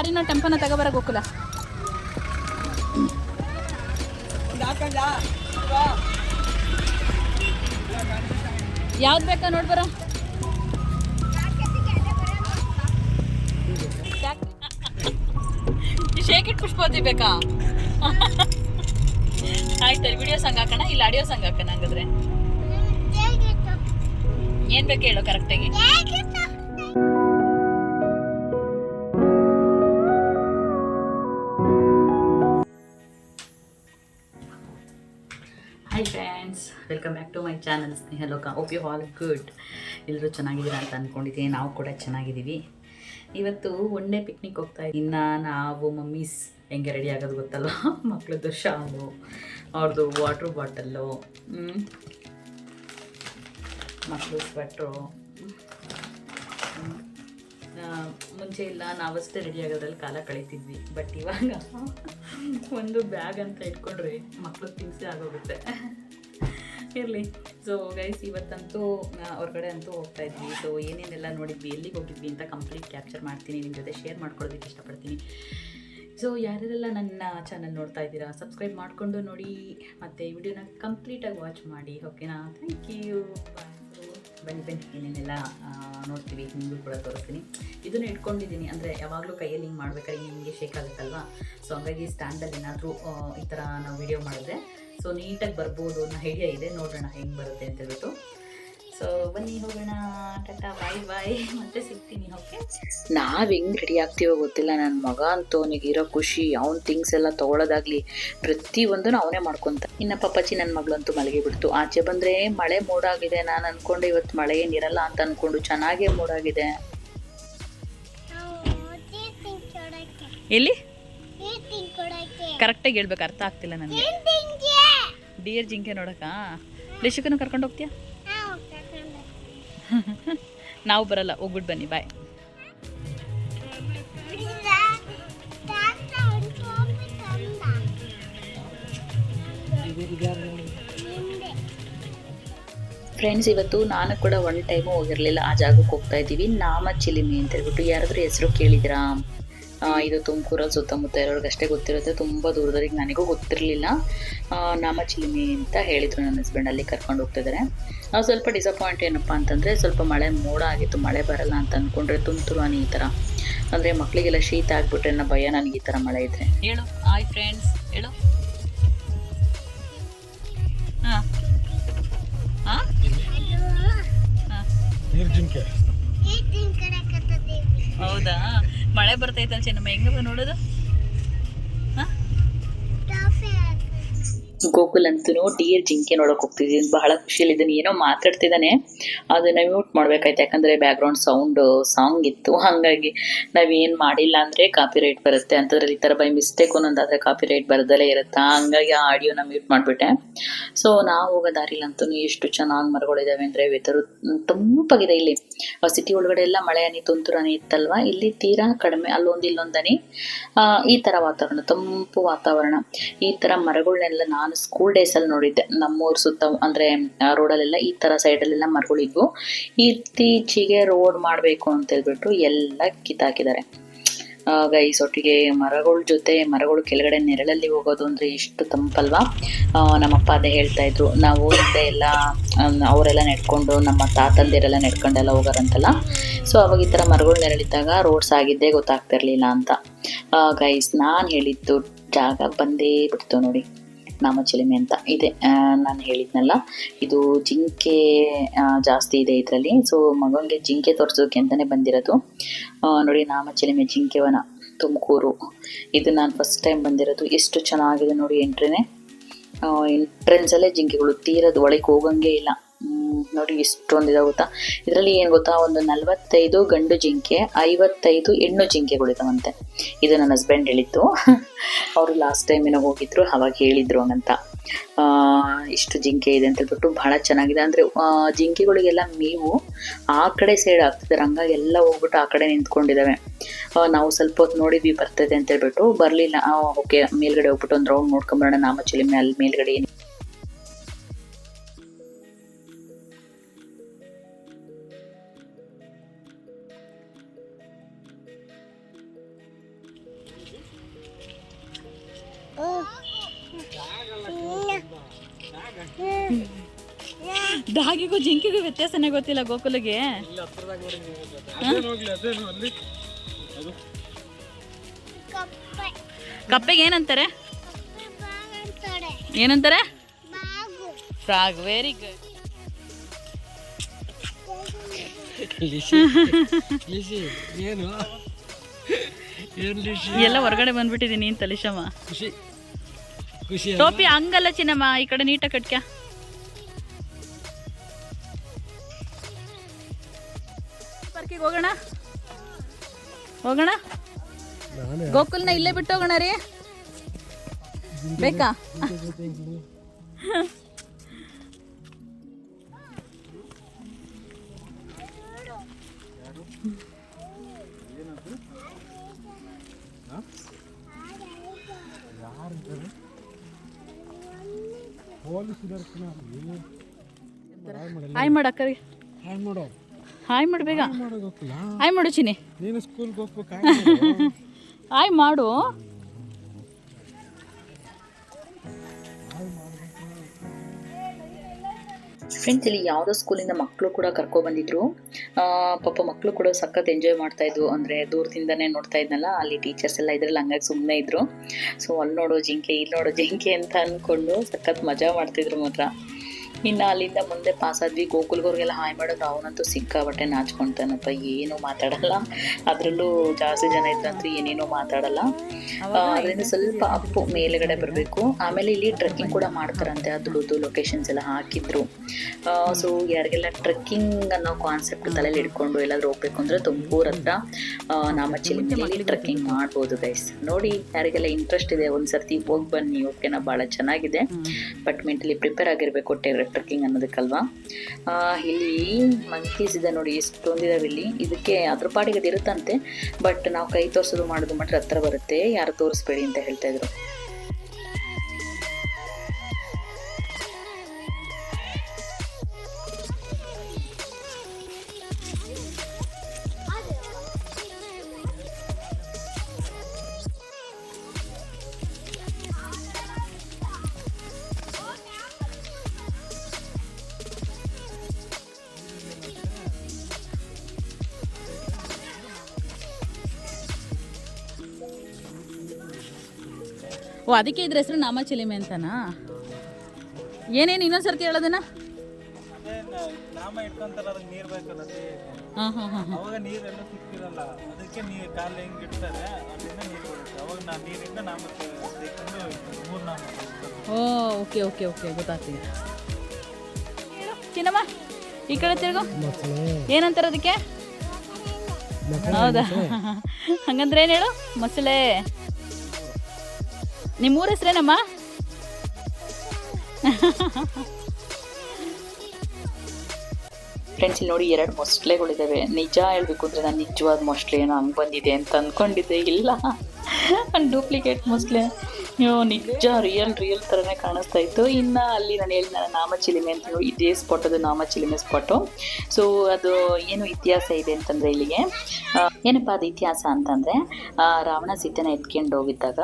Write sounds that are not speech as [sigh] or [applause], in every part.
ಲಾರಿನ ಟೆಂಪನ ತಗೋಬರ ಗೋಕುಲ ಯಾವ್ದು ಬೇಕಾ ನೋಡ್ಬರ ಶೇಕಿಟ್ ಪುಷ್ಪವತಿ ಬೇಕಾ? ಆಯ್ತು ವಿಡಿಯೋ ಸಾಂಗ್ ಹಾಕೋಣ, ಇಲ್ಲ ಆಡಿಯೋ ಸಾಂಗ್ ಹಾಕೋಣ ಹಂಗಾದ್ರೆ. ಏನ್ ಬೇಕು ಹೇಳು ಕರೆಕ್ಟಾಗಿ welcome back to my channel Snehaloka hope you all good ಎಲ್ಲರೂ ಚೆನ್ನಾಗಿದ್ದೀರಾ ಅಂತ ಅಂದ್ಕೊಂಡಿದ್ದೀನಿ ನಾವು ಕೂಡ ಚೆನ್ನಾಗಿದ್ದೀವಿ. ಇವತ್ತು ಒಂದೇ ಪಿಕ್ನಿಕ್ ಹೋಗ್ತಾ ಇನ್ನು ನಾವು ಮಮ್ಮೀಸ್ ಹೆಂಗೆ ರೆಡಿ ಆಗೋದು ಗೊತ್ತಲ್ಲ [laughs] ಮಕ್ಳದ್ದು ಶಾಲು ಅವ್ರದ್ದು ವಾಟ್ರ್ ಬಾಟಲ್ಲು ಮಕ್ಕಳು ಸ್ವೆಟ್ರು ಮುಂಚೆ ಇಲ್ಲ, ನಾವಷ್ಟೇ ರೆಡಿ ಆಗೋದ್ರಲ್ಲಿ ಕಾಲ ಕಳೀತಿದ್ವಿ. ಬಟ್ ಇವಾಗ [laughs] ಒಂದು ಬ್ಯಾಗ್ ಅಂತ ಇಟ್ಕೊಂಡ್ರೆ ಮಕ್ಕಳು ತಿನ್ಸೆ ಆಗೋಗುತ್ತೆ. [laughs] ಇರಲಿ ಸೊ ಗೈಸ್ ಇವತ್ತಂತೂ ಹೊರಗಡೆ ಅಂತೂ ಹೋಗ್ತಾ ಇದ್ವಿ. ಸೊ ಏನೇನೆಲ್ಲ ನೋಡಿದ್ವಿ, ಎಲ್ಲಿಗೆ ಹೋಗಿದ್ವಿ ಅಂತ ಕಂಪ್ಲೀಟ್ ಕ್ಯಾಪ್ಚರ್ ಮಾಡ್ತೀನಿ. ನಿಮ್ಮ ಜೊತೆ ಶೇರ್ ಮಾಡ್ಕೊಳ್ಳೋದಕ್ಕೆ ಇಷ್ಟಪಡ್ತೀನಿ. ಸೊ ಯಾರೆಲ್ಲ ನನ್ನ ಚಾನಲ್ ನೋಡ್ತಾ ಇದ್ದೀರಾ ಸಬ್ಸ್ಕ್ರೈಬ್ ಮಾಡಿಕೊಂಡು ನೋಡಿ. ಮತ್ತು ವಿಡಿಯೋನ ಕಂಪ್ಲೀಟಾಗಿ ವಾಚ್ ಮಾಡಿ ಓಕೆನಾ ಥ್ಯಾಂಕ್ ಯು ಬನ್ನಿ ಬನ್ನಿ. ಏನೇನೆಲ್ಲ ನೋಡ್ತೀವಿ, ನಿಮಗೂ ಕೂಡ ತೋರಿಸ್ತೀನಿ. ಇದನ್ನು ಇಟ್ಕೊಂಡಿದ್ದೀನಿ. ಅಂದರೆ ಯಾವಾಗಲೂ ಕೈಯಲ್ಲಿ ಹಿಂಗೆ ಮಾಡ್ಬೇಕಾದ್ರೆ ನಿಮಗೆ ಶೇಕ್ ಆಗುತ್ತಲ್ವಾ? ಸೊ ಹಂಗಾಗಿ ಸ್ಟ್ಯಾಂಡಲ್ಲಿ ಏನಾದರೂ ಈ ಥರ ನಾವು ವಿಡಿಯೋ ಮಾಡಿದ್ರೆ ಸೊ ನೀಟಾಗಿ ಬರ್ಬೋದು ಅನ್ನೋ ಐಡಿಯಾ ಇದೆ. ನೋಡೋಣ ಹೆಂಗೆ ಬರುತ್ತೆ ಅಂತ ಹೇಳ್ಬಿಟ್ಟು. ಸೊ ಬನ್ನಿ ಹೋಗೋಣ. ಟಾಟಾ ಬಾಯ್ ಬಾಯ್ ಮತ್ತೆ ಸಿಗ್ತೀನಿ ಓಕೆ ನಾವು ಹೆಂಗ್ ರೆಡಿ ಆಗ್ತೀವೋ ಗೊತ್ತಿಲ್ಲ. ನನ್ನ ಮಗ ಅಂತೂ ಅವನಿಗೆ ಇರೋ ಖುಷಿ ಅವ್ನ ಥಿಂಗ್ಸ್ ಎಲ್ಲ ತಗೊಳ್ಳೋದಾಗ್ಲಿ ಪ್ರತಿಯೊಂದನ್ನು ಅವನೇ ಮಾಡ್ಕೊಂತ. ಇನ್ನ ಪಪ್ಪಾಚಿ ನನ್ನ ಮಗಳಂತೂ ಮಲಗಿ ಬಿಡ್ತು. ಆಚೆ ಬಂದ್ರೆ ಮಳೆ ಮೂಡಾಗಿದೆ. ನಾನು ಅನ್ಕೊಂಡೆ ಇವತ್ತು ಮಳೆ ಏನಿರಲ್ಲ ಅಂತ ಅನ್ಕೊಂಡು ಚೆನ್ನಾಗೇ ಮೂಡಾಗಿದೆ. ಎಲ್ಲಿ? ಕರೆಕ್ಟಾಗಿ ಹೇಳ್ಬೇಕು. ಅರ್ಥ ಆಗ್ತಿಲ್ಲ ನನಗೆ. ಡಿಯರ್ ಜಿಂಕೆ ನೋಡಕ್ಕ ರಿಷಿಕನು ಕರ್ಕೊಂಡು ಹೋಗ್ತೀಯಾ? [laughs] ನಾವು ಬರಲ್ಲ ಹೋಗ್ಬಿಟ್ಟು ಬನ್ನಿ ಬಾಯ್ ಫ್ರೆಂಡ್ಸ್ ಇವತ್ತು ನಾನು ಕೂಡ ಒನ್ ಟೈಮು ಹೋಗಿರಲಿಲ್ಲ, ಆ ಜಾಗಕ್ಕೆ ಹೋಗ್ತಾ ಇದ್ದೀವಿ ನಾಮ ಚಿಲಿಮಿ ಅಂತ ಹೇಳ್ಬಿಟ್ಟು, ಯಾರಾದರೂ ಹೆಸರು ಕೇಳಿದ್ರಾ ಇದು ತುಮಕೂರಲ್ಲಿ ಸುತ್ತಮುತ್ತ ಇರೋರಿಗಷ್ಟೇ ಅಷ್ಟೇ ಗೊತ್ತಿರುತ್ತೆ. ತುಂಬ ದೂರದವರಿಗೆ ನನಗೂ ಗೊತ್ತಿರಲಿಲ್ಲ. ನಾಮ ಚಿಲಿಮಿ ಅಂತ ಹೇಳಿದ್ರು ನನ್ನ ಹಸ್ಬೆಂಡ್ ಅಲ್ಲಿ ಕರ್ಕೊಂಡು ಹೋಗ್ತಿದ್ದಾರೆ ನಾವು ಸ್ವಲ್ಪ ಡಿಸಪಾಯಿಂಟ್ ಏನಪ್ಪ ಅಂತಂದರೆ ಸ್ವಲ್ಪ ಮಳೆ ಮೋಡ ಆಗಿತ್ತು ಮಳೆ ಬರಲ್ಲ ಅಂತ ಅಂದ್ಕೊಂಡ್ರೆ ತುಂತುರು ಈ ಥರ ಅಂದರೆ ಮಕ್ಕಳಿಗೆಲ್ಲ ಶೀತ ಆಗಿಬಿಟ್ರೆ ಅನ್ನೋ ಭಯ ನನಗೆ ಈ ಥರ ಮಳೆ ಇದ್ರೆ. ಹೇಳು ಹಾಯ್ ಫ್ರೆಂಡ್ಸ್ ಹೇಳು. ಹಾಂ. ಹಾಂ? ಹೌದಾ? ಮಳೆ ಬರ್ತೈತಲ್ಲ ಚೆನ್ನಮ್ಮ ಹೆಂಗವ ನೋಡೋದು? ಗೋಕುಲ್ ಅಂತೂ ಡಿಯರ್ ಜಿಂಕೆ ನೋಡಕ್ ಹೋಗ್ತಿದ್ವಿ. ಬಹಳ ಖುಷಿಯಲ್ಲಿ ಇದನ್ನ ಏನೋ ಮಾತಾಡ್ತಿದ್ದಾನೆ. ಅದನ್ನ ಮ್ಯೂಟ್ ಮಾಡ್ಬೇಕಾಯ್ತು. ಯಾಕಂದ್ರೆ ಬ್ಯಾಕ್ಗ್ರೌಂಡ್ ಸೌಂಡ್ ಸಾಂಗ್ ಇತ್ತು. ಹಾಗಾಗಿ ನಾವೇನ್ ಮಾಡಿಲ್ಲ ಅಂದ್ರೆ ಕಾಪಿ ರೈಟ್ ಬರುತ್ತೆ ಅಂತದ್ರಲ್ಲಿ ಈ ತರ ಬೈ ಮಿಸ್ಟೇಕ್ ಒಂದೊಂದಾದ್ರೆ ಕಾಪಿ ರೈಟ್ ಬರದಲ್ಲೇ ಇರುತ್ತಾ? ಹಂಗಾಗಿ ಆ ಆಡಿಯೋನ ಮ್ಯೂಟ್ ಮಾಡ್ಬಿಟ್ಟೆ. ಸೊ ನಾವು ಹೋಗೋ ದಾರಿಲಂತೂ ಎಷ್ಟು ಚೆನ್ನಾಗಿ ಮರಗಳಿದಾವೆ ಅಂದ್ರೆ ವೆದರು ತಂಪಾಗಿದೆ ಇಲ್ಲಿ. ಸಿಟಿ ಒಳಗಡೆ ಎಲ್ಲ ಮಳೆ ಅನಿ ತುಂತುರು ಹನಿ ಇತ್ತಲ್ವಾ? ಇಲ್ಲಿ ತೀರಾ ಕಡಿಮೆ ಅಲ್ಲೊಂದು ಇಲ್ಲೊಂದು ಹನಿ. ಆ, ಈ ತರ ವಾತಾವರಣ ತಂಪು ವಾತಾವರಣ. ಈ ತರ ಮರಗಳನ್ನೆಲ್ಲ ನಾನು ಸ್ಕೂಲ್ ಡೇಸ್ ಅಲ್ಲಿ ನೋಡಿದ್ದೆ. ನಮ್ಮೂರ ಸುತ್ತ, ಅಂದ್ರೆ ರೋಡಲ್ಲೆಲ್ಲ ಈ ತರ ಸೈಡ್ ಅಲ್ಲೆಲ್ಲ ಮರಗಳಿದ್ವು. ಇತ್ತೀಚೆಗೆ ರೋಡ್ ಮಾಡಬೇಕು ಅಂತ ಹೇಳ್ಬಿಟ್ಟು ಎಲ್ಲ ಕಿತ್ತಾಕಿದ್ದಾರೆ. ಗೈಸ್ ಒಟ್ಟಿಗೆ ಮರಗಳ ಜೊತೆ, ಮರಗಳು ಕೆಳಗಡೆ ನೆರಳಲ್ಲಿ ಹೋಗೋದು ಅಂದ್ರೆ ಎಷ್ಟು ತಂಪಲ್ವಾ? ನಮ್ಮಪ್ಪ ಅದೇ ಹೇಳ್ತಾ ಇದ್ರು. ನಾವು ಹಿಂದೆ ಎಲ್ಲ ಅವರೆಲ್ಲ ನೆಡ್ಕೊಂಡು, ನಮ್ಮ ತಾತಂದಿರೆಲ್ಲ ನೆಡ್ಕೊಂಡೆಲ್ಲ ಹೋಗಾರಂತಲ್ಲ? ಸೊ ಅವಾಗ ಈ ಥರ ಮರಗಳು ನೆರಳಿದ್ದಾಗ ರೋಡ್ಸ್ ಆಗಿದ್ದೇ ಗೊತ್ತಾಗ್ತಿರ್ಲಿಲ್ಲ ಅಂತ. ಗೈಸ್ ನಾನು ಹೇಳಿದ್ದು ಜಾಗ ಬಂದೇ ಬಿಡ್ತು ನೋಡಿ. ನಾಮಚಿಲಿಮೆ ಅಂತ ಇದೆ ನಾನು ಹೇಳಿದ್ನಲ್ಲ. ಇದು ಜಿಂಕೆ ಜಾಸ್ತಿ ಇದೆ ಇದರಲ್ಲಿ. ಸೊ ಮಗನಿಗೆ ಜಿಂಕೆ ತೋರಿಸೋಕೆ ಅಂತಲೇ ಬಂದಿರೋದು. ನೋಡಿ ನಾಮ ಚಿಲುಮೆ ಜಿಂಕೆವನ ತುಮಕೂರು. ಇದು ನಾನು ಫಸ್ಟ್ ಟೈಮ್ ಬಂದಿರೋದು. ಎಷ್ಟು ಚೆನ್ನಾಗಿದೆ ನೋಡಿ ಎಂಟ್ರಿನೇ. ಎಂಟ್ರೆನ್ಸಲ್ಲೇ ಜಿಂಕೆಗಳು ತೀರದ ಒಳಗೆ ಹೋಗಂಗೆ ಇಲ್ಲ. ನೋಡಿ ಇಷ್ಟೊಂದು ಇದೆ ಗೊತ್ತಾ ಇದರಲ್ಲಿ ಏನು ಗೊತ್ತಾ? ಒಂದು ನಲವತ್ತೈದು ಗಂಡು ಜಿಂಕೆ, ಐವತ್ತೈದು ಹೆಣ್ಣು ಜಿಂಕೆಗಳಿದಾವಂತೆ ಇದು ನನ್ನ ಹಸ್ಬೆಂಡ್ ಹೇಳಿದ್ದು. ಅವರು ಲಾಸ್ಟ್ ಟೈಮ್ ಏನೋ ಹೋಗಿದ್ರು, ಅವಾಗ ಹೇಳಿದ್ರು ಅಂತ ಇಷ್ಟು ಜಿಂಕೆ ಇದೆ ಅಂತ ಹೇಳ್ಬಿಟ್ಟು ಬಹಳ ಚೆನ್ನಾಗಿದೆ. ಅಂದರೆ ಜಿಂಕೆಗಳಿಗೆಲ್ಲ ಮೇವು ಆ ಕಡೆ ಸೈಡ್ ಆಗ್ತಿದ್ದಾರೆ ರಂಗ ಎಲ್ಲ ಹೋಗ್ಬಿಟ್ಟು ಆ ಕಡೆ ನಿಂತ್ಕೊಂಡಿದ್ದಾವೆ ನಾವು ಸ್ವಲ್ಪ ಹೊತ್ತು ನೋಡಿದ್ವಿ, ಬರ್ತದೆ ಅಂತ ಹೇಳ್ಬಿಟ್ಟು ಬರಲಿಲ್ಲ. ಓಕೆ, ಮೇಲ್ಗಡೆ ಹೋಗ್ಬಿಟ್ಟು ಒಂದು ರೌಂಡ್ ನೋಡ್ಕೊಂಬರೋಣ ನಾಮಚಲಿ ಅಲ್ಲಿ ಮೇಲ್ಗಡೆ ಡಾಗಿಗೂ ಜಿಂಕಿಗೂ ವ್ಯತ್ಯಾಸನೇ ಗೊತ್ತಿಲ್ಲ ಗೋಕುಲಿಗೆ. ಕಪ್ಪೆಗೆ ಏನಂತಾರೆ? ಏನಂತಾರೆ? Frog very good. ಏನು? ಎಲ್ಲ ಹೊರಗಡೆ ಬಂದ್ಬಿಟ್ಟಿದೀನಿ ಅಂತ ಲಿಶಮ್ಮ. ಖುಷಿ. ಖುಷಿ ಟೋಪಿ ಹಂಗಲ್ಲ ಚಿನ್ನಮ್ಮ ಈ ಕಡೆ ನೀಟಾಗಿ ಕಟ್ಕ್ಯ ಪಾರ್ಕಿಗೆ ಹೋಗೋಣ? ಹೋಗೋಣ? ಗೋಕುಲ್ನ ಇಲ್ಲೇ ಬಿಟ್ಟು ಹೋಗೋಣ ರೀ. ಬೇಕಾ? ಹಾಯ್ ಮಾಡಕ್ಕ ರೀ ಹಾಯ್ ಮಾಡೋ. ಹಾಯ್ ಮಾಡು ಬೇಗ. ಹಾಯ್ ಮಾಡು ಚಿನಿ ನೀನು ಸ್ಕೂಲ್ಗೆ ಹೋಗ್ಬೇಕು ಹಾಯ್ ಮಾಡು. [laughs] ಫ್ರೆಂಡ್ಸ್ ಇಲ್ಲಿ ಯಾವುದೋ ಸ್ಕೂಲಿಂದ ಮಕ್ಕಳು ಕೂಡ ಕರ್ಕೊಬಂದಿದ್ರು ಆ, ಪಾಪ ಮಕ್ಕಳು ಕೂಡ ಸಖತ್ ಎಂಜಾಯ್ ಮಾಡ್ತಾ ಇದ್ವು. ಅಂದರೆ ದೂರದಿಂದನೇ ನೋಡ್ತಾ ಇದ್ನಲ್ಲ ಅಲ್ಲಿ ಟೀಚರ್ಸ್ ಎಲ್ಲ ಇದ್ರಲ್ಲಿ ಹಂಗಾಗಿ ಸುಮ್ಮನೆ ಇದ್ರು. ಸೊ ಅಲ್ಲಿ ನೋಡೋ ಜಿಂಕೆ ಇಲ್ಲಿ ನೋಡೋ ಜಿಂಕೆ ಅಂತ ಅಂದ್ಕೊಂಡು ಸಖತ್ ಮಜಾ ಮಾಡ್ತಿದ್ರು ಮಾತ್ರ. ಇನ್ನು ಅಲ್ಲಿಂದ ಮುಂದೆ ಪಾಸ್ ಆದ್ವಿ. ಗೋಕುಲ್ಗವ್ರಿಗೆಲ್ಲ ಹಾಯ್ ಮಾಡೋದು ಅವನಂತೂ ಸಿಕ್ಕಾಬಟ್ಟೆ ನಾಚ್ಕೊಂತಾನಪ್ಪ ಏನು ಮಾತಾಡಲ್ಲ. ಅದರಲ್ಲೂ ಜಾಸ್ತಿ ಜನ ಇದ್ದಂತೂ ಏನೇನೋ ಮಾತಾಡಲ್ಲ. ಅದರಿಂದ ಸ್ವಲ್ಪ ಅಪ್ಪು ಮೇಲುಗಡೆ ಬರಬೇಕು. ಆಮೇಲೆ ಇಲ್ಲಿ ಟ್ರೆಕ್ಕಿಂಗ್ ಕೂಡ ಮಾಡ್ತಾರಂತೆ ಅದ್ರದ್ದು ಲೊಕೇಶನ್ಸ್ ಎಲ್ಲ ಹಾಕಿದ್ರು. ಸೊ ಯಾರಿಗೆಲ್ಲ ಟ್ರೆಕ್ಕಿಂಗ್ ಅನ್ನೋ ಕಾನ್ಸೆಪ್ಟ್ ತಲೆಯಲ್ಲಿ ಇಟ್ಕೊಂಡು ಎಲ್ಲಾದ್ರೂ ಹೋಗ್ಬೇಕು ಅಂದರೆ ತುಮಕೂರು ಹತ್ರ ನಮ್ಮ ನಾಮಚಿಲಿಮೆಯಲ್ಲಿ ಟ್ರೆಕ್ಕಿಂಗ್ ಮಾಡ್ಬೋದು ಗೈಸ್ ನೋಡಿ ಯಾರಿಗೆಲ್ಲ ಇಂಟ್ರೆಸ್ಟ್ ಇದೆ ಒಂದ್ಸರ್ತಿ ಹೋಗಿ ಬನ್ನಿ ಓಕೆನಾ ಭಾಳ ಚೆನ್ನಾಗಿದೆ. ಬಟ್ ಮೆಂಟಲಿ ಪ್ರಿಪೇರ್ ಆಗಿರಬೇಕು ಟ್ರೆಕ್ಕಿಂಗ್ ಅನ್ನೋದಕ್ಕಲ್ವಾ? ಇಲ್ಲಿ ಮಂಕೀಸ್ ಇದೆ ನೋಡಿ, ಎಷ್ಟೊಂದಿದಾವೆ ಇಲ್ಲಿ. ಇದಕ್ಕೆ ಅದ್ರ ಪಾಡಿಗೆ ಅದು ಇರುತ್ತಂತೆ ಬಟ್ ನಾವು ಕೈ ತೋರಿಸೋದು ಮಾಡೋದು ಮಾತ್ರ ಹತ್ರ ಬರುತ್ತೆ. ಯಾರು ತೋರಿಸ್ಬೇಡಿ ಅಂತ ಹೇಳ್ತಾ ಇದ್ರು. ಓ ಅದಕ್ಕೆ ಇದ್ರ ಹೆಸರು ನಾಮಚಿಲಿಮೆ ಅಂತನಾ? ಏನೇನು ಇನ್ನೊಂದ್ಸರ್ತಿ ಹೇಳೋದನ್ನ? ನಾಮ ನಾಮ ನಾಮ ಓ ಓಕೆ ಓಕೆ ಓಕೆ ಗೊತ್ತಾಗ್ತಿದೆ. ಚಿನ್ನಮ್ಮ ಈ ಕಡೆ ತಿರ್ಗೋ. ಏನಂತಾರೆ ಅದಕ್ಕೆ? ಹೌದಾ? ಹಂಗಂದ್ರೆ ಏನು ಹೇಳು? ಮೊಸಳೆ ನಿಮ್ಮ ಊರ ಹೆಸ್ರೇನಮ್ಮ? ಫ್ರೆಂಡ್ಸ್ ಇಲ್ಲಿ ನೋಡಿ ಎರಡು ಮೊಸಳೆಗಳಿದ್ದಾವೆ ನಿಜ ಹೇಳ್ಬೇಕು ಅಂದ್ರೆ ನಾನು ನಿಜವಾದ ಮೊಸಳೆ ಏನೋ ಹಂಗೆ ಬಂದಿದೆ ಅಂತ ಅಂದ್ಕೊಂಡಿದ್ದೆ ಇಲ್ಲ. ಡೂಪ್ಲಿಕೇಟ್ ಮೊಸಳೆ. ನಿಜ ರಿಯಲ್ ರಿಯಲ್ ಥರನೇ ಕಾಣಿಸ್ತಾ ಇತ್ತು. ಇನ್ನು ಅಲ್ಲಿ ನಾನು ಹೇಳಿದ ನಾಮಚಿಲಿಮೆ ಅಂತ ಹೇಳಿ ಇದೇ ಸ್ಪಾಟ್ ಅದು ನಾಮಚಿಲಿಮೆ ಸ್ಪಾಟು ಸೊ ಅದು ಏನು ಇತಿಹಾಸ ಇದೆ ಅಂತಂದರೆ ಇಲ್ಲಿಗೆ. ಏನಪ್ಪ ಅದು ಇತಿಹಾಸ ಅಂತಂದರೆ ರಾವಣ ಸೀತೆನ ಎತ್ಕೊಂಡು ಹೋಗಿದ್ದಾಗ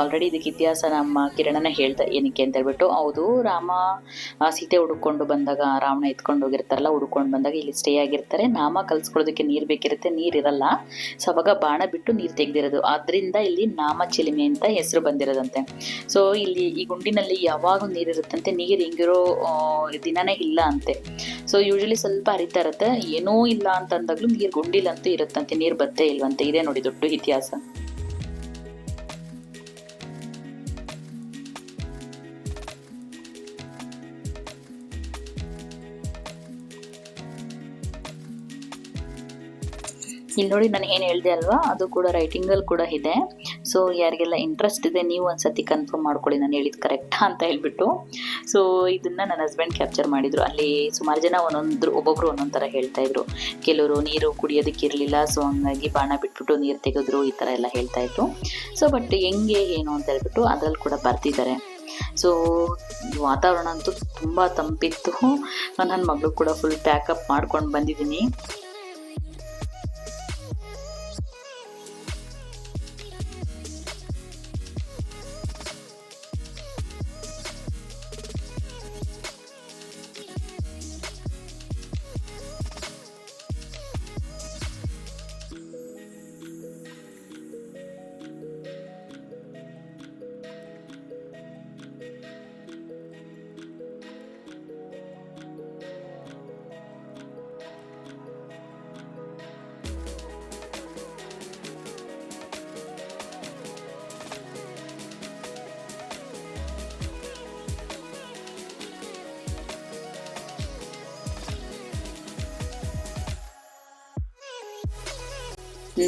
ಆಲ್ರೆಡಿ ಇದಕ್ಕೆ ಇತಿಹಾಸ ನಮ್ಮ ಕಿರಣನ ಹೇಳ್ತಾ ಏನಕ್ಕೆ ಅಂತ ಹೇಳ್ಬಿಟ್ಟು, ಹೌದು, ರಾಮ ಸೀತೆ ಹುಡುಕೊಂಡು ಬಂದಾಗ, ರಾವಣ ಎತ್ಕೊಂಡು ಹೋಗಿರ್ತಾರಲ್ಲ, ಹುಡುಕೊಂಡು ಬಂದಾಗ ಇಲ್ಲಿ ಸ್ಟೇ ಆಗಿರ್ತಾರೆ. ನಾಮ ಕಲ್ಸ್ಕೊಳ್ಳೋದಕ್ಕೆ ನೀರು ಬೇಕಿರುತ್ತೆ ನೀರಿರಲ್ಲ ಸೊ ಅವಾಗ ಬಾಣ ಬಿಟ್ಟು ನೀರು ತೆಗ್ದಿರೋದು. ಆದ್ರಿಂದ ಇಲ್ಲಿ ನಾಮ ಚಿಲಿಮೆ ಅಂತ ಹೆಸರು ಬಂದಿರೋದಂತೆ. ಸೊ ಇಲ್ಲಿ ಈ ಗುಂಡಿನಲ್ಲಿ ಯಾವಾಗ ನೀರಿರುತ್ತಂತೆ ನೀರು ಹಿಂಗಿರೋ ದಿನನೇ ಇಲ್ಲ ಅಂತೆ. ಸೊ ಯೂಶಲಿ ಸ್ವಲ್ಪ ಹರಿತಾ ಇರುತ್ತೆ. ಏನೂ ಇಲ್ಲ ಅಂತ ಅಂದಾಗ್ಲೂ ನೀರು ಗುಂಡಿಲಂತೂ ಇರುತ್ತಂತೆ, ನೀರು ಬತ್ತೇ ಇಲ್ವಂತೆ. ಇದೇ ನೋಡಿ ದೊಡ್ಡ ಇತಿಹಾಸ. ಇಲ್ಲಿ ನೋಡಿ ನಾನು ಏನು ಹೇಳಿದೆ ಅಲ್ವಾ? ಅದು ಕೂಡ ರೈಟಿಂಗಲ್ಲಿ ಕೂಡ ಇದೆ. ಸೊ ಯಾರಿಗೆಲ್ಲ ಇಂಟ್ರೆಸ್ಟ್ ಇದೆ, ನೀವು ಒಂದ್ಸತಿ ಕನ್ಫರ್ಮ್ ಮಾಡ್ಕೊಳ್ಳಿ, ನಾನು ಹೇಳಿದ್ದು ಕರೆಕ್ಟಾ ಅಂತ ಹೇಳ್ಬಿಟ್ಟು. ಸೊ ಇದನ್ನ ನನ್ನ ಹಸ್ಬೆಂಡ್ ಕ್ಯಾಪ್ಚರ್ ಮಾಡಿದ್ರು. ಅಲ್ಲಿ ಸುಮಾರು ಜನ ಒಂದೊಂದು ಒಬ್ಬೊಬ್ರು ಒಂದೊಂದು ಥರ ಹೇಳ್ತಾ ಇದ್ರು. ಕೆಲವರು ನೀರು ಕುಡಿಯೋದಕ್ಕೆ ಇರಲಿಲ್ಲ ಸೊ ಹಂಗಾಗಿ ಬಾಣ ಬಿಟ್ಬಿಟ್ಟು ನೀರು ತೆಗೆದ್ರು, ಈ ಥರ ಎಲ್ಲ ಹೇಳ್ತಾ ಇದ್ರು. ಸೊ ಬಟ್ ಹೆಂಗೆ, ಏನು ಅಂತ ಹೇಳ್ಬಿಟ್ಟು ಅದ್ರಲ್ಲಿ ಕೂಡ ಬರ್ತಿದ್ದಾರೆ ಸೊ ವಾತಾವರಣ ಅಂತೂ ತುಂಬ ತಂಪಿತ್ತು. ನನ್ನ ಮಗಳು ಕೂಡ ಫುಲ್ ಪ್ಯಾಕಪ್ ಮಾಡ್ಕೊಂಡು ಬಂದಿದ್ದೀನಿ.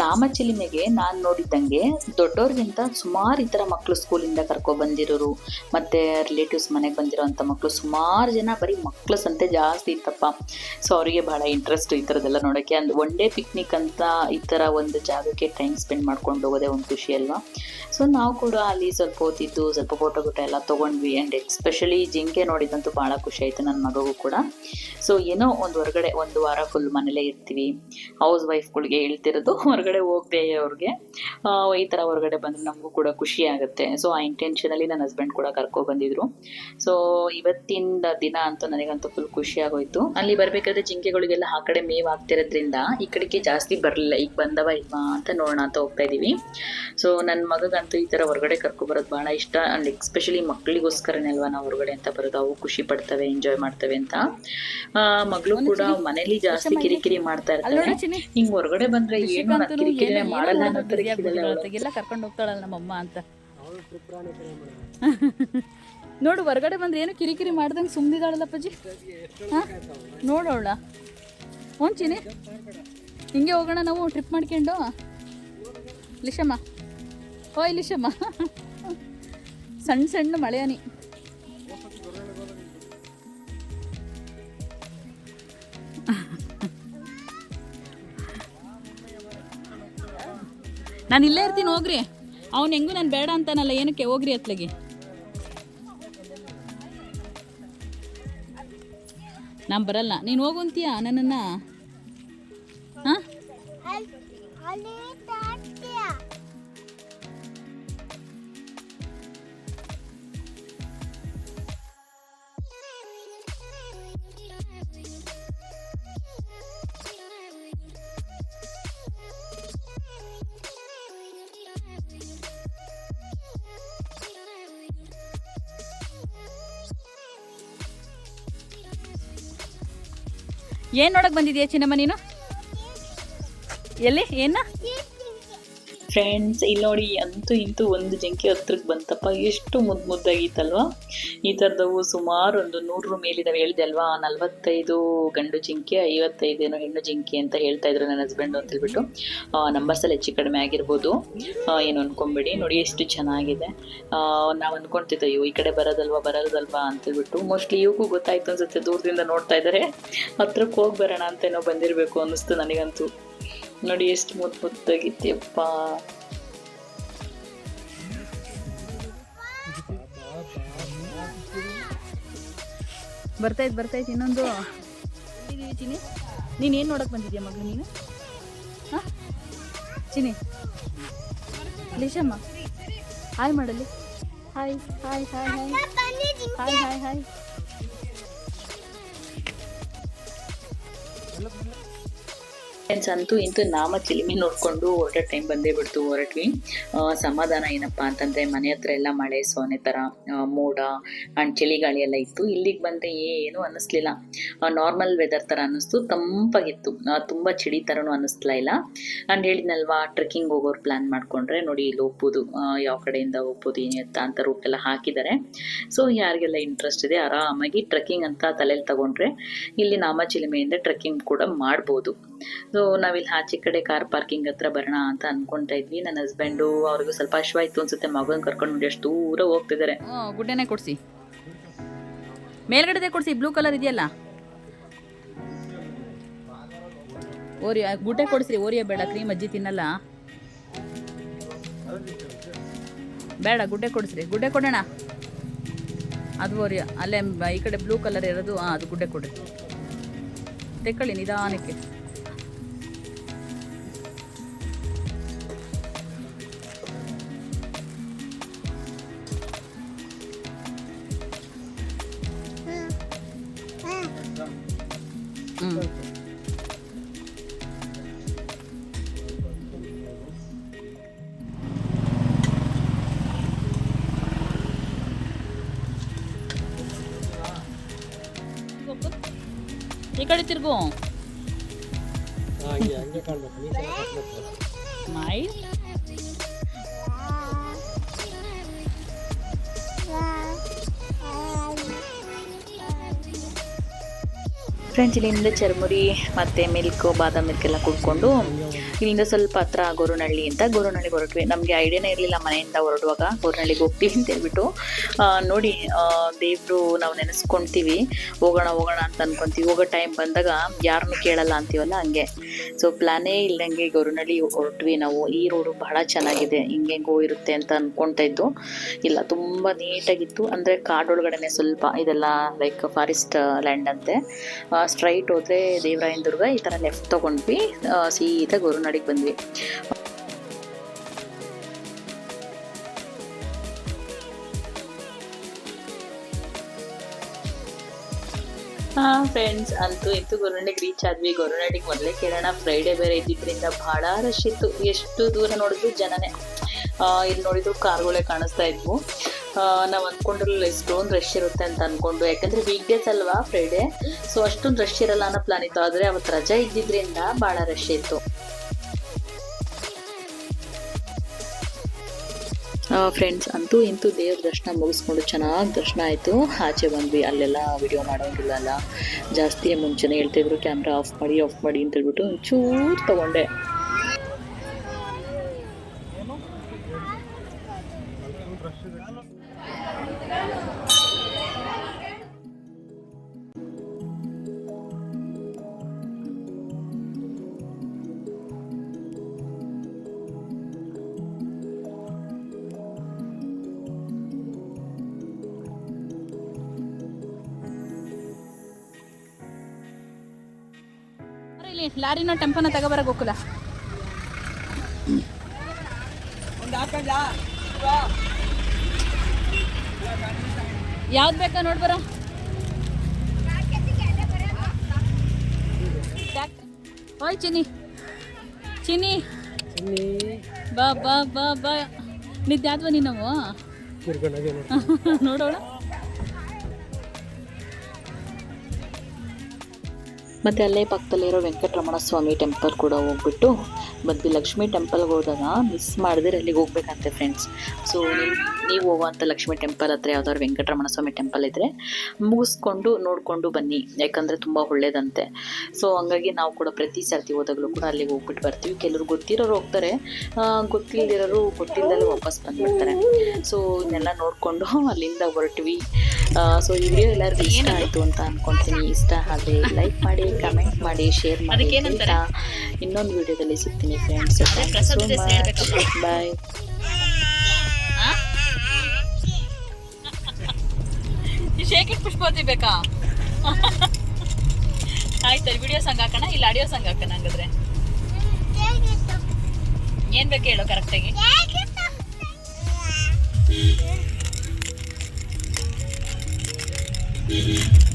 ನಾಮಚಿಲಿಮೆಗೆ ನಾನು ನೋಡಿದ್ದಂಗೆ ದೊಡ್ಡವ್ರಿಗಿಂತ ಸುಮಾರು ಈ ಥರ ಮಕ್ಕಳು ಸ್ಕೂಲಿಂದ ಕರ್ಕೊ ಬಂದಿರೋರು. ಮತ್ತು ರಿಲೇಟಿವ್ಸ್ ಮನೆಗೆ ಬಂದಿರೋಂಥ ಮಕ್ಕಳು ಸುಮಾರು ಜನ ಬರೀ ಮಕ್ಕಳ ಸಂತೆ ಜಾಸ್ತಿ ಇತ್ತಪ್ಪ. ಸೊ ಅವರಿಗೆ ಬಹಳ ಇಂಟ್ರೆಸ್ಟ್ ಈ ಥರದ್ದೆಲ್ಲ ನೋಡೋಕ್ಕೆ ಅಂದ್ ಒನ್ ಡೇ ಪಿಕ್ನಿಕ್ ಅಂತ ಈ ಥರ ಒಂದು ಜಾಗಕ್ಕೆ ಟೈಮ್ ಸ್ಪೆಂಡ್ ಮಾಡ್ಕೊಂಡು ಹೋಗೋದೇ ಒಂದು ಖುಷಿ ಅಲ್ವಾ? ಸೊ ನಾವು ಕೂಡ ಅಲ್ಲಿ ಸ್ವಲ್ಪ ಓದಿದ್ದು, ಸ್ವಲ್ಪ ಫೋಟೋ ಗಿಟ ಎಲ್ಲ ತೊಗೊಂಡ್ವಿ. ಆ್ಯಂಡ್ ಎಸ್ಪೆಷಲಿ ಜಿಂಕೆ ನೋಡಿದಂತೂ ಭಾಳ ಖುಷಿ ಆಯಿತು ನನ್ನ ಮಗಗೂ ಕೂಡ. ಸೊ ಏನೋ ಒಂದು ಹೊರಗಡೆ ಒಂದು ವಾರ ಫುಲ್ ಮನೇಲೇ ಇರ್ತೀವಿ. ಹೌಸ್ ವೈಫ್ಗಳಿಗೆ ಹೇಳ್ತಿರೋದು ಹೊರಗಡೆ ಹೋಗದೆ ಅವ್ರಿಗೆ ಈ ಥರ ಹೊರಗಡೆ ಬಂದರೆ ನಮಗೂ ಕೂಡ ಖುಷಿ ಆಗುತ್ತೆ. ಸೊ ಆ ಇಂಟೆನ್ಷನಲ್ಲಿ ನನ್ನ ಹಸ್ಬೆಂಡ್ ಕೂಡ ಕರ್ಕೊ ಬಂದಿದ್ರು. ಸೊ ಇವತ್ತಿನ ದಿನ ಅಂತೂ ನನಗಂತೂ ಫುಲ್ ಖುಷಿ ಆಗೋಯ್ತು. ಅಲ್ಲಿ ಬರಬೇಕಾದ್ರೆ ಜಿಂಕೆಗಳಿಗೆಲ್ಲ ಆ ಕಡೆ ಮೇವ್ ಆಗ್ತಿರೋದ್ರಿಂದ ಈ ಕಡೆಗೆ ಜಾಸ್ತಿ ಬರಲಿಲ್ಲ. ಈಗ ಬಂದವ ಇಲ್ವಾ ಅಂತ ನೋಡೋಣ ಅಂತ ಹೋಗ್ತಾ ಇದೀವಿ. ಸೊ ನನ್ನ ಮಗಗಂತೂ ಈ ಥರ ಹೊರಗಡೆ ಕರ್ಕೊ ಬರೋದು ಭಾಳ ಇಷ್ಟ. ಆ್ಯಂಡ್ ಎಸ್ಪೆಷಲಿ ಮಕ್ಕಳಿಗೋಸ್ಕರನೇ ಅಲ್ವಾ ನಾವು ಹೊರಗಡೆ ಅಂತ ಬರೋದು. ಅವು ಖುಷಿ ಪಡ್ತವೆ ಎಂಜಾಯ್ ಮಾಡ್ತವೆ ಅಂತ. ಮಗಳು ಕೂಡ ಮನೇಲಿ ಜಾಸ್ತಿ ಕಿರಿಕಿರಿ ಮಾಡ್ತಾ ಇರ್ತಾರೆ. ಹಿಂಗ್ ಹೊರಗಡೆ ಬಂದ್ರೆ ಏನು ಕರ್ಕೊಂಡು ಹೋಗ್ತಾಳಲ್ಲ ನಮ್ಮಮ್ಮ ಅಂತ. [laughs] ನೋಡು ಹೊರಗಡೆ ಬಂದ್ರೆ ಏನು ಕಿರಿಕಿರಿ ಮಾಡ್ದಂಗೆ ಪಜ್ಜಿ ಹಾಂ? ನೋಡೋಳ ಹೊಂಚಿನಿ. ಚಿನಿ ಹಿಂಗೆ ಹೋಗೋಣ ನಾವು ಟ್ರಿಪ್ ಮಾಡ್ಕೊಂಡು. ಲಿಶಮ್ಮ. ಓಯ್ ಲಿಶಮ್ಮ. [laughs] ಸಣ್ಣ ಸಣ್ಣ ಮಳೆ ನಾನು ಇಲ್ಲೇ ಇರ್ತೀನಿ, ಹೋಗ್ರಿ. ಅವ್ನು ಹೆಂಗೂ ನಾನು ಬೇಡ ಅಂತಾನಲ್ಲ, ಏನಕ್ಕೆ? ಹೋಗ್ರಿ ಅತ್ಲಗೆ. ನಾನು ಬರಲ್ಲ. ನೀನು ಹೋಗುಂತೀಯ ನನ್ನನ್ನು? ಏನು ನೋಡಕ್ ಬಂದಿದ್ಯಾ ಚಿನ್ನಮ್ಮ ನೀನು? ಎಲ್ಲಿ? ಏನ? ಫ್ರೆಂಡ್ಸ್ ಇಲ್ಲಿ ನೋಡಿ, ಅಂತೂ ಇಂತೂ ಒಂದು ಜಂಕಿ ಹತ್ರಕ್ಕೆ ಬಂತಪ್ಪ. ಎಷ್ಟು ಮುದ್ದು ಮುದ್ದಾಗಿತ್ತಲ್ವಾ? ಈ ಥರದವು ಸುಮಾರು ಒಂದು ನೂರರ ಮೇಲಿದ್ದಾವೆ ಹೇಳಿದೆ ಅಲ್ವಾ ನಲವತ್ತೈದು ಗಂಡು ಜಿಂಕೆ, ಐವತ್ತೈದು ಏನೋ ಹೆಣ್ಣು ಜಿಂಕೆ ಅಂತ ಹೇಳ್ತಾ ಇದ್ರು ನನ್ನ ಹಸ್ಬೆಂಡ್ ಅಂತ ಹೇಳ್ಬಿಟ್ಟು. ನಂಬರ್ಸಲ್ಲಿ ಹೆಚ್ಚು ಕಡಿಮೆ ಆಗಿರ್ಬೋದು. ಏನು ಅನ್ಕೊಂಬೇಡಿ. ನೋಡಿ ಎಷ್ಟು ಚೆನ್ನಾಗಿದೆ. ನಾವು ಅನ್ಕೊಂತಿದ್ದ ಅಯ್ಯೋ, ಈ ಕಡೆ ಬರೋದಲ್ವಾ ಬರೋದಲ್ವಾ ಅಂತ ಹೇಳ್ಬಿಟ್ಟು. ಮೋಸ್ಟ್ಲಿ ಇವಕ್ಕೂ ಗೊತ್ತಾಯ್ತು ಅನ್ಸುತ್ತೆ, ದೂರದಿಂದ ನೋಡ್ತಾ ಇದ್ದಾರೆ ಹತ್ರಕ್ಕೆ ಹೋಗಿ ಬರೋಣ ಅಂತ ಏನೋ ಬಂದಿರಬೇಕು ಅನ್ನಿಸ್ತು ನನಗಂತೂ. ನೋಡಿ ಎಷ್ಟು ಮುದ್ದು ಮುದ್ದಾಗಿತ್ಯಪ್ಪ. ಬರ್ತೈತೆ ಬರ್ತೈತೆ ಇನ್ನೊಂದು. ಚಿನಿ ನೀನು ಏನು ನೋಡೋಕೆ ಬಂದಿದ್ಯಾ ಮಗಳು ನೀನು? ಹಾಂ? ಚಿನಿ ಲಿಶಮ್ಮ. ಹಾಯ್ ಮಾಡಲಿ. Hi hi hi hi hi hi hi friends ಅಂತೂ ಇಂತೂ ನಾಮ ಚಿಲಿಮೆ ನೋಡಿಕೊಂಡು ಹೊರಟ ಟೈಮ್ ಬಂದೇ ಬಿಡ್ತು ಹೊರಟ್ವಿ. ಸಮಾಧಾನ ಏನಪ್ಪ ಅಂತಂದ್ರೆ ಮನೆ ಹತ್ರ ಎಲ್ಲ ಮಳೆ, ಸೋನೆ ಥರ ಮೋಡ ಆ್ಯಂಡ್ ಚಳಿಗಾಳಿ ಎಲ್ಲ ಇತ್ತು. ಇಲ್ಲಿಗೆ ಬಂದರೆ ಏನು ಅನ್ನಿಸ್ಲಿಲ್ಲ. ನಾರ್ಮಲ್ ವೆದರ್ ಥರ ಅನ್ನಿಸ್ತು, ತಂಪಾಗಿತ್ತು. ತುಂಬ ಚಳಿ ಥರನೂ ಅನ್ನಿಸ್ತಾ ಇಲ್ಲ. ಆ್ಯಂಡ್ ಹೇಳಿದ್ನಲ್ವಾ ಟ್ರೆಕ್ಕಿಂಗ್ ಹೋಗೋರು ಪ್ಲ್ಯಾನ್ ಮಾಡಿಕೊಂಡ್ರೆ ನೋಡಿ ಇಲ್ಲಿ ಹೋಗ್ಬೋದು. ಯಾವ ಕಡೆಯಿಂದ ಹೋಗ್ಬೋದು, ಏನು ಅಂತ ಅಂತ ರೂಟ್ ಎಲ್ಲ ಹಾಕಿದ್ದಾರೆ ಸೊ ಯಾರಿಗೆಲ್ಲ ಇಂಟ್ರೆಸ್ಟ್ ಇದೆ, ಆರಾಮಾಗಿ ಟ್ರೆಕ್ಕಿಂಗ್ ಅಂತ ತಲೆಯಲ್ಲಿ ತಗೊಂಡ್ರೆ ಇಲ್ಲಿ ನಾಮಚಿಲುಮೆಯಿಂದ ಟ್ರೆಕ್ಕಿಂಗ್ ಕೂಡ ಮಾಡ್ಬೋದು. ಸೊ ನಾವಿಲ್ಲಿ ಆಚೆ ಕಡೆ ಕಾರ್ ಪಾರ್ಕಿಂಗ್ ಹತ್ರ ಬರೋಣ ಅಂತ ಅನ್ಕೊಂತಾ ಇದ್ವಿ. ನನ್ನ ಹಸ್ಬೆಂಡು ಅವ್ರಿಗೂ ಸ್ವಲ್ಪ ಇತ್ತು ಅನ್ಸುತ್ತೆ. ಮಗನ ಕರ್ಕೊಂಡು ಅಷ್ಟು ದೂರ ಹೋಗ್ತಿದ್ದಾರೆ. ಗುಡ್ಡೆನೆ ಕೊಡಿಸಿ. ಮೇಲ್ಗಡೆದೇ ಕೊಡಿಸಿ. ಬ್ಲೂ ಕಲರ್ ಇದೆಯಲ್ಲ? ಓರಿಯ ಗುಡ್ಡೆ ಕೊಡಿಸ್ರಿ. ಓರಿಯ ಬೇಡ. ಕ್ರೀಮ್ ಅಜ್ಜಿ ತಿನ್ನಲ್ಲ. ಬೇಡ, ಗುಡ್ಡೆ ಕೊಡಿಸ್ರಿ. ಗುಡ್ಡೆ ಕೊಡೋಣ. ಅದು ಓರಿಯ ಅಲ್ಲೇ ಈ ಕಡೆ ಬ್ಲೂ ಕಲರ್ ಇರೋದು. ಅದು ಗುಡ್ಡೆ ಕೊಡ್ರಿ. ತೆಕ್ಕಳಿ ನಿಧಾನಕ್ಕೆ. ಈ ಕಡೆ ತಿರ್ಗು ಮೈ ಫ್ರೆಂಡ್ಸ್ ಇಲ್ಲಿಂದ ಚರ್ಮುರಿ ಮತ್ತು ಮಿಲ್ಕು ಬಾದಾಮ್ ಮಿಲ್ಕ್ ಎಲ್ಲ ಕುಡ್ಕೊಂಡು ಇಲ್ಲಿಂದ ಸ್ವಲ್ಪ ಹತ್ರ ಗೊರುನಳ್ಳಿ ಅಂತ ಗೊರುನಳ್ಳಿ ಹೊರಟ್ವಿ. ನಮಗೆ ಐಡಿಯಾನೇ ಇರಲಿಲ್ಲ ಮನೆಯಿಂದ ಹೊರಡುವಾಗ ಗೋರುನಹಳ್ಳಿಗೆ ಹೋಗ್ತೀವಿ ಅಂತ ಹೇಳ್ಬಿಟ್ಟು. ನೋಡಿ ದೇವರು ನಾವು ನೆನೆಸ್ಕೊಳ್ತೀವಿ ಹೋಗೋಣ ಹೋಗೋಣ ಅಂತ ಅನ್ಕೊಂತೀವಿ. ಹೋಗೋ ಟೈಮ್ ಬಂದಾಗ ಯಾರನ್ನು ಕೇಳಲ್ಲ ಅಂತೀವಲ್ಲ ಹಂಗೆ. ಸೊ ಪ್ಲಾನೇ ಇಲ್ಲದಂಗೆ ಗೊರುನಳ್ಳಿ ಹೊರಟ್ವಿ ನಾವು. ಈ ರೋಡು ಬಹಳ ಚೆನ್ನಾಗಿದೆ. ಹಿಂಗೆ ಗೋ ಇರುತ್ತೆ ಅಂತ ಅನ್ಕೊಂತ ಇದ್ದು. ಇಲ್ಲ, ತುಂಬ ನೀಟಾಗಿತ್ತು. ಅಂದರೆ ಕಾಡೊಳಗಡೆನೆ ಸ್ವಲ್ಪ ಇದೆಲ್ಲ ಲೈಕ್ ಫಾರೆಸ್ಟ್ ಲ್ಯಾಂಡ್ ಅಂತೆ. ಸ್ಟ್ರೈಟ್ ಹೋದ್ರೆ ದೇವರಾಯನ ದುರ್ಗ ಈ ಥರ ಲೆಫ್ಟ್ ತೊಗೊಂಡ್ವಿ. ಸೀದಾ ಸೀದಾ ಗೋರುನಾಡಿಗೆ ಬಂದ್ವಿ. ಹಾಂ ಫ್ರೆಂಡ್ಸ್ ಅಂತೂ ಇಂತೂ ಗೊರನಾಡಿಗೆ ರೀಚ್ ಆದ್ವಿ. ಗೊರನಾಡಿಗೆ ಮೊದಲೇ ಕೇಳೋಣ ಫ್ರೈಡೇ ಬೇರೆ ಇದ್ದಿದ್ರಿಂದ ಭಾಳ ರಶ್ ಇತ್ತು. ಎಷ್ಟು ದೂರ ನೋಡಿದ್ರು ಜನನೇ ಇಲ್ಲಿ ನೋಡಿದ್ರು ಕಾರ್ಗಳೇ ಕಾಣಿಸ್ತಾ ಇದ್ವು. ನಾವು ಅಂದ್ಕೊಂಡಿರಲಿಲ್ಲ ಎಷ್ಟೊಂದು ರಶ್ ಇರುತ್ತೆ ಅಂತ ಅಂದ್ಕೊಂಡು ಯಾಕಂದ್ರೆ ವೀಕ್ ಡೇಸ್ ಅಲ್ವಾ ಫ್ರೈಡೇ ಸೊ ಅಷ್ಟೊಂದು ರಶ್ ಇರಲ್ಲ ಅನ್ನೋ ಪ್ಲಾನ್ ಇತ್ತು. ಆದರೆ ಅವತ್ತು ರಜಾ ಇದ್ದಿದ್ರಿಂದ ಭಾಳ ರಶ್ ಇತ್ತು. ಫ್ರೆಂಡ್ಸ್ ಅಂತೂ ಇಂತೂ ದೇವ್ರ ದರ್ಶನ ಮುಗಿಸ್ಕೊಂಡು ಚೆನ್ನಾಗಿ ದರ್ಶನ ಆಯಿತು. ಆಚೆ ಬಂದ್ವಿ, ಅಲ್ಲೆಲ್ಲ ವಿಡಿಯೋ ಮಾಡೋಂಗಿಲ್ಲ ಅಲ್ಲ ಜಾಸ್ತಿ ಮುಂಚೆನೇ ಹೇಳ್ತಿದ್ರು ಕ್ಯಾಮ್ರಾ ಆಫ್ ಮಾಡಿ ಆಫ್ ಮಾಡಿ ಅಂತ ಹೇಳ್ಬಿಟ್ಟು ಒಂಚೂರು ತೊಗೊಂಡೆ. ಲಾರಿನ ಟೆಂಪನ ತಗೋಬರ ಗೋಕುಲ ಯಾವ್ದು ಬೇಕಾ ನೋಡ್ಬರ ಓಯ್ ಚಿನಿ ಚಿನಿ ಬಾ ಬಾ ಬಾ ಬಾ. ನಿದ್ದೆ ಆದ್ವಾ ನೀನು [laughs] ನೋಡೋಣ. ಮತ್ತು ಅಲ್ಲೇ ಪಕ್ಕದಲ್ಲಿರೋ ವೆಂಕಟರಮಣ ಸ್ವಾಮಿ ಟೆಂಪಲ್ ಕೂಡ ಹೋಗ್ಬಿಟ್ಟು ಬಂದ್ವಿ ಲಕ್ಷ್ಮಿ ಟೆಂಪಲ್ಗೆ ಹೋದಾಗ ಮಿಸ್ ಮಾಡಿದ್ರೆ ಅಲ್ಲಿಗೆ ಹೋಗ್ಬೇಕಂತೆ ಫ್ರೆಂಡ್ಸ್ ಸೊ ನೀವು ಹೋಗುವಂಥ ಲಕ್ಷ್ಮಿ ಟೆಂಪಲ್ ಹತ್ರ ಯಾವ್ದಾದ್ರು ವೆಂಕಟರಮಣ ಸ್ವಾಮಿ ಟೆಂಪಲ್ ಇದ್ದರೆ ಮುಗಿಸ್ಕೊಂಡು ನೋಡಿಕೊಂಡು ಬನ್ನಿ. ಯಾಕಂದರೆ ತುಂಬ ಒಳ್ಳೇದಂತೆ. ಸೊ ಹಂಗಾಗಿ ನಾವು ಕೂಡ ಪ್ರತಿ ಸರ್ತಿ ಹೋದಾಗಲೂ ಕೂಡ ಅಲ್ಲಿಗೆ ಹೋಗ್ಬಿಟ್ಟು ಬರ್ತೀವಿ. ಕೆಲವರು ಗೊತ್ತಿರೋರು ಹೋಗ್ತಾರೆ. ಗೊತ್ತಿಲ್ಲದಿರೋರು ಗೊತ್ತಿಲ್ಲದಲ್ಲೇ ವಾಪಸ್ ಬಂದ್ಬಿಡ್ತಾರೆ. ಸೊ ಇದನ್ನೆಲ್ಲ ನೋಡಿಕೊಂಡು ಅಲ್ಲಿಂದ ಹೊರಟ್ವಿ. ಸೊ ಈ ವಿಡಿಯೋ ಎಲ್ಲರಿಗೂ ಇಷ್ಟ ಆಯಿತು ಅಂತ ಅನ್ಕೊಂತೀನಿ. ಇಷ್ಟ ಆದರೆ ಲೈಕ್ ಮಾಡಿ ಕಮೆಂಟ್ ಮಾಡಿ ಶೇರ್ ಮಾಡಿ? ಇನ್ನೊಂದು ವಿಡಿಯೋದಲ್ಲಿ ಸಿಗ್ತೀನಿ. ಫ್ರೆಂಡ್ಸ್ ಪ್ರಸಾದದ ಹೆಸ್ರು ಹೇಳ್ಬೇಕಪ್ಪ. ಬಾಯ್ ಪುಷ್ಪವತಿ ಬೇಕಾ ಆಯ್ತು ವಿಡಿಯೋ ಸಾಂಗ್ ಹಾಕೋಣ ಇಲ್ಲ ಆಡಿಯೋ ಸಂಗ್ ಹಾಕೋಣ ಹಂಗಾದ್ರೆ ಏನ್ ಬೇಕು ಹೇಳು ಕರೆಕ್ಟಾಗಿ Yeah.